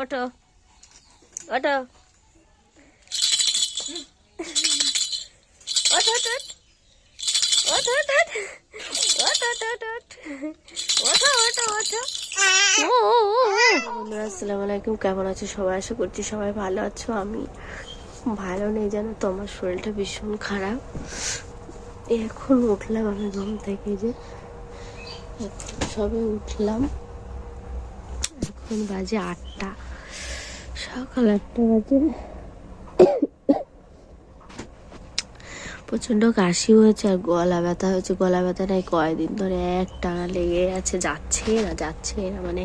ওঠো। ওঠো। বন্ধুরা, আসসালামু আলাইকুম। কেমন আছো সবাই? আশা করছি সবাই ভালো আছো। আমি ভালো নেই জানো তো, আমার শরীরটা ভীষণ খারাপ। এখন উঠলাম আমি ঘুম থেকে যে। সবে উঠলাম। এখন বাজে আটটা। সকাল আটটা বাজে। প্রচণ্ড কাশি হয়েছে আর গলা ব্যথা হয়েছে। গলা ব্যথা নাই কয়দিন ধরে এক টানা লেগে আছে। যাচ্ছে না যাচ্ছে না মানে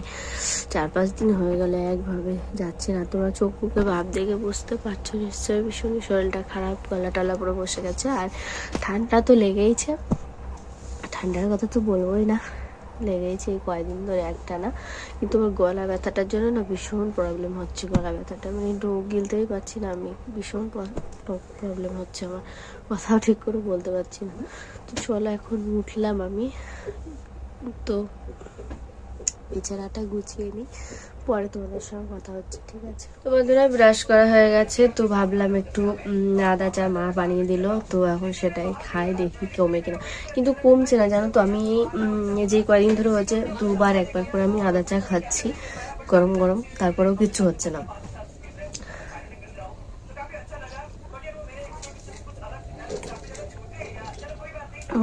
চার পাঁচ দিন হয়ে গেলে একভাবে যাচ্ছে না। তোমরা চোখ মুখে ভাব দেখে বুঝতে পারছ নিশ্চয়ই ভীষণ শরীরটা খারাপ, গলা টলা পুরো বসে গেছে। আর ঠান্ডা তো লেগেইছে। ঠান্ডার কথা তো বলবোই না। লেগেছে এই কয়দিন ধরে একটা না কিন্তু আমার গলা ব্যথাটার জন্য না ভীষণ প্রবলেম হচ্ছে গলা ব্যথাটা। মানে গিলতেই পারছি না আমি, ভীষণ প্রবলেম হচ্ছে আমার। কথাও ঠিক করে বলতে পারছি না। তো চলো এখন উঠলাম আমি। তো বিছানাটা গুছিয়ে নিই। পরে তোমাদের সঙ্গে কথা হচ্ছে, ঠিক আছে? তো বন্ধুরা ব্রাশ করা হয়ে গেছে, তো ভাবলাম একটু আদা চা মা বানিয়ে দিল, তো এখন সেটাই খাই, দেখি কমে কিনা। কিন্তু কমছে না, জানো তো, আমি যে কয়দিন ধরে হয়েছে, দুবার একবার করে আমি আদা চা খাচ্ছি, গরম গরম, তারপরেও কিছু হচ্ছে না।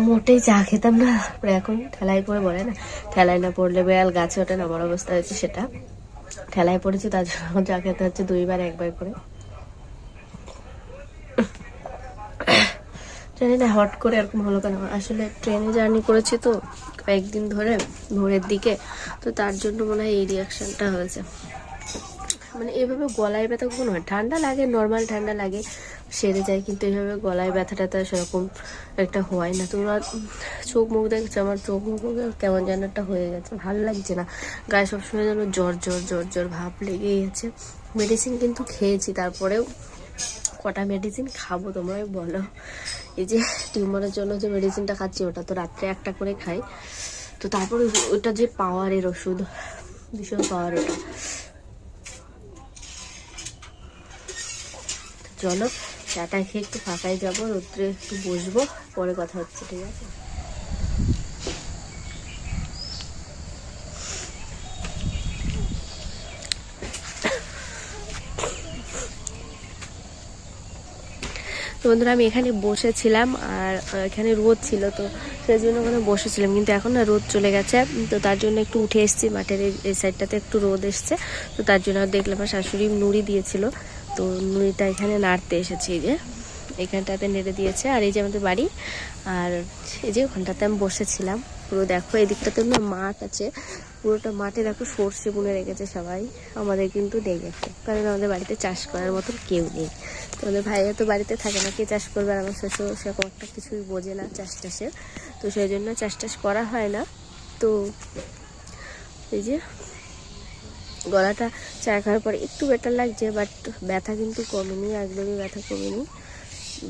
মোটেই চা খেতাম না। এখন ঠেলায় পড়ে বলে না, ঠেলায় না পড়লে বেড়াল গাছে ওঠে না আমার অবস্থা হয়েছে সেটা। ঠেলায় পড়েছে, তার জন্য চা খেতে হচ্ছে দুইবার, একবার করে। জানি না, হট করে এরকম হলো কেন? আসলে ট্রেনে জার্নি করেছি তো, কয়েকদিন ধরে ভোরের দিকে, তো তার জন্য মনে হয় এই রিয়াকশনটা হয়েছে। মানে এভাবে গলায় ব্যথা কখনো হয়? ঠান্ডা লাগে নর্মাল ঠান্ডা লাগে, সেরে যায়, কিন্তু এভাবে গলায় ব্যথা ট্যাথা সেরকম একটা হয় না। তোমরা চোখ মুখ দেখছ, আমার চোখ মুখ কেমন যেন একটা হয়ে গেছে, ভালো লাগছে না। গায়ে সবসময় যেন জ্বর জ্বর জ্বর জ্বর ভাব লেগেই আছে। মেডিসিন কিন্তু খেয়েছি, তারপরেও কটা মেডিসিন খাব তোমরাই বলো? এই যে টিউমারের জন্য যে মেডিসিনটা খাচ্ছি, ওটা তো রাত্রে একটা করে খাই। তো তারপরে ওটা যে পাওয়ারের ওষুধ, ভীষণ পাওয়ার ওটা। চলো চাটা খেয়ে একটু ফাঁকায় যাব, রোদ্রে একটু বসবো, পরে কথা হচ্ছে, ঠিক আছে? বন্ধুরা, আমি এখানে বসেছিলাম আর এখানে রোদ ছিল, তো সেই জন্য ওখানে বসেছিলাম, কিন্তু এখন না রোদ চলে গেছে। তো তার জন্য একটু উঠে এসেছি, মাঠের এই- এই সাইডটাতে একটু রোদ এসছে, তো তার জন্য দেখলাম আমার শাশুড়ি নুড়ি দিয়েছিল। তো নুড়িটা এখানে নাড়তে এসেছি যে। এখানটাতে নেড়ে দিয়েছে, আর এই যে আমাদের বাড়ি। আর এই যে ওখানটাতে আমি বসেছিলাম। পুরো দেখো, এদিকটাতে না মাঠ আছে। পুরোটা মাঠে দেখো সর্ষে বুনে রেখেছে সবাই। আমাদের কিন্তু নেই গেছে কারণ আমাদের বাড়িতে চাষ করার মতন কেউ নেই। তো আমাদের ভাইয়া তো বাড়িতে থাকে না, কে চাষ করবে আর আমার শ্বশুর সেরকম একটা কিছুই বোঝে না চাষ টাসের তো সেই জন্য চাষ টাস করা হয় না। তো এই যে গলাটা চা খাওয়ার পরে একটু বেটার লাগছে বাট ব্যথা কিন্তু কমেনি একদমই ব্যথা কমেনি।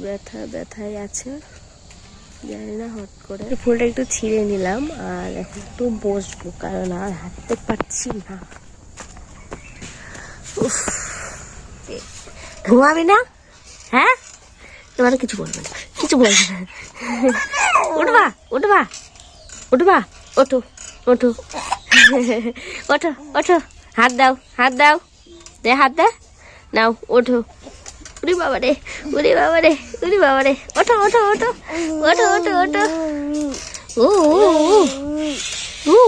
ব্যথা ব্যথাই আছে জানি না হট করে। ফুলটা একটু ছিঁড়ে নিলাম আর এখন একটু বসবো কারণ আর হাঁটতে পারছি না। ঘুমাবি না? হ্যাঁ? এবার কিছু বলবে না কিছু বলবে না। উঠবা উঠবা উঠবা ওঠো ওঠো। ওঠো ওঠো। হাত দাও হাত দাও। দে হাত দে। নাও, ওঠো। উরি বাবা রে উরি বাবা রে উরি বাবা রে। ওঠো ওঠো ওঠো। ওঠো ওঠো ওঠো। ও ও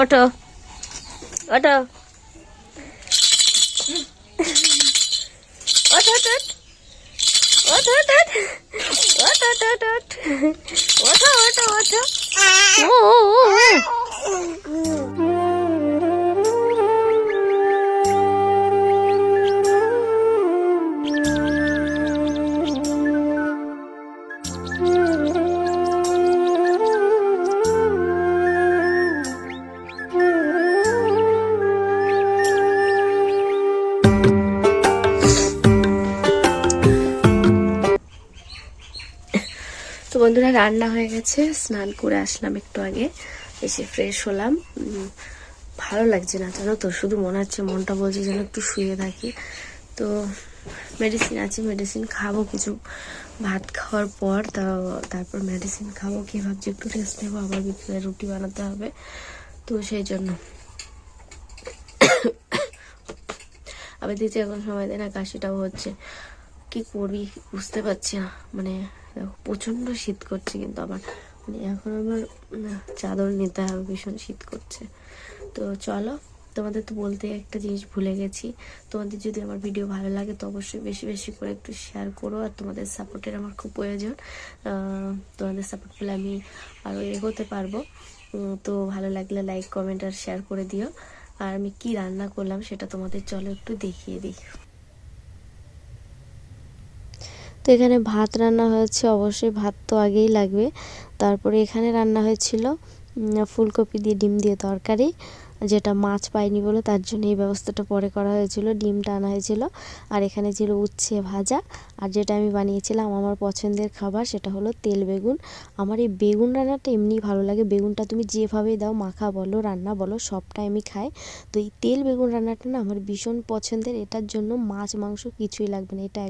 ওঠো ওঠো ওঠো। ওঠো ওঠো ওঠো ওঠো। ওঠো ওঠো ওঠো। 哦哦哦哦 বন্ধুরা, রান্না হয়ে গেছে। স্নান করে আসলাম একটু আগে। এসে ফ্রেশ হলাম। ভালো লাগছে না, জানো তো? শুধু মনে হচ্ছে মনটা বলছে যেন একটু শুয়ে থাকি। তো মেডিসিন আছে মেডিসিন খাব। কিছু ভাত খাওয়ার পর তারপর মেডিসিন খাব। কি ভাবছি, একটু রেস্ট নেব। আবার বিকেলে রুটি বানাতে হবে। তো সেই জন্য। আবার দেখছি এখন সময় দেয় না, কাশিটাও হচ্ছে। কি করবি বুঝতে পারছি না। মানে প্রচণ্ড শীত করছে কিন্তু আমার মানে এখন আমার চাদর নিতে হবে, ভীষণ শীত করছে। তো চলো, তোমাদের তো বলতে একটা জিনিস ভুলে গেছি। তোমাদের যদি আমার ভিডিও ভালো লাগে তো অবশ্যই বেশি বেশি করে একটু শেয়ার করো আর তোমাদের সাপোর্টের আমার খুব প্রয়োজন। তোমাদের সাপোর্ট পেলে আমি আরও এগোতে পারব। তো ভালো লাগলে লাইক কমেন্ট আর শেয়ার করে দিও। আর আমি কি রান্না করলাম সেটা তোমাদের চলো একটু দেখিয়ে দিই। তো এখানে ভাত রান্না হয়েছে, অবশ্যই ভাত তো আগেই লাগবে। তারপরে এখানে রান্না হয়েছিল ফুলকপি দিয়ে ডিম দিয়ে তরকারি, যেটা মাছ পাইনি বলে তার জন্য এই ব্যবস্থাটা পরে করা হয়েছিল, ডিমটা আনা হয়েছিল। আর এখানে ছিল উচ্ছে ভাজা, আর যেটা আমি বানিয়েছিলাম আমার পছন্দের খাবার সেটা হলো তেল বেগুন। আমার এই বেগুন রান্নাটা এমনি ভালো লাগে, বেগুনটা তুমি যেভাবেই দাও, মাখা বলো, রান্না বলো, সবটাই আমি খাই। তো এই তেল বেগুন রান্নাটা না আমার ভীষণ পছন্দের, এটার জন্য মাছ, মাংস কিছুই লাগবে না, এটা